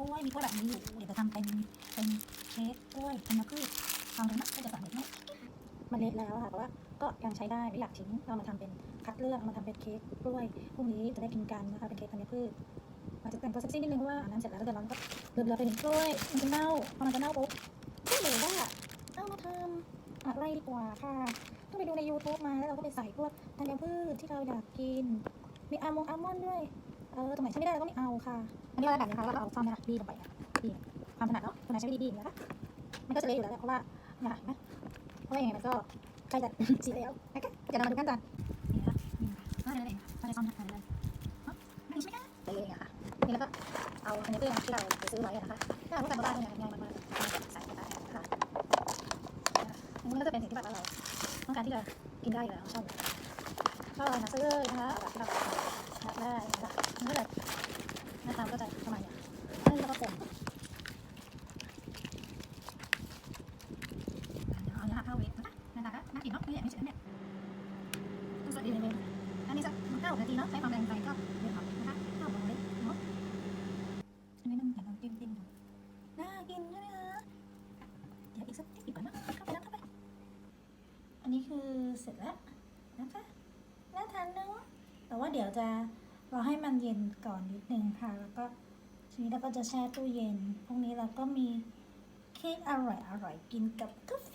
กล้วยมีกล้วยแบบนี้อยู่เดี๋ยวจะทำเป็นเป็นเค้กกล้วยธัญพืชลองดูนะก็จะสำเร็จไหมมันเละแล้วค่ะแต่ว่าก็ยังใช้ได้ไม่อยากทิ้งเรามาทำเป็นคัดเลือกมาทำเป็นเค้กกล้วยพรุ่งนี้จะได้กินกันนะคะเป็นเค้กธัญพืชอาจจะแต่งตัวเซ็กซี่นิดนึงเพราะว่าน้ำเสร็จแล้วเดี๋ยวเราก็เดือดๆไปถึงกล้วยมันจะเน่าพอมันจะเน่าปุ๊บก็เลยว่าเอามาทำอะไรดีกว่าค่ะต้องไปดูใน YouTube มาแล้วเราก็ไปใส่พวกธัญพืชที่เราอยากกินมีอัลมงอัลมอนด์ด้วย เออตรงไหนใช้ไม่ได้เราก็ไม่เอาค่ะ อันนี้เราแบบนี้ค่ะแล้วก็เอาซ่อมเนี่ยค่ะบีบลงไปค่ะบีบความถนัดเนาะตรงไหนใช้ไม่ดีบีบนะคะมันก็จะเละอยู่แล้วเพราะว่าเนี่ยเห็นไหมเพราะว่ายังไงมันก็ใกล้จะสีแล้วนะคะเดี๋ยวเรามาดูขั้นตอนนี่นะคะนี่ค่ะก็เลยเลยค่ะก็เลยซ่อมนะคะเลยเนาะไม่ใช่ไหมคะเลยค่ะนี่แล้วก็เอาอันนี้เพื่อนที่เราไปซื้อไว้นะคะถ้าเราไม่ทำบ้านเนี่ยง่ายมาใส่ไปได้ค่ะอันก็จะเป็นสิ่งที่แบบว่าเราต้องการที่จะกินได้อยู่แล้วชอบชอบอะไรนะซื้อเลยนะคะ เสร็จแล้วนะคะน่าทานเนาะแต่ว่าเดี๋ยวจะรอให้มันเย็นก่อนนิดนึงค่ะ แล้วก็ทีนี้เราก็จะแช่ตู้เย็น พรุ่งนี้เราก็มีเค้กอร่อยอร่อยกินกับกาแฟ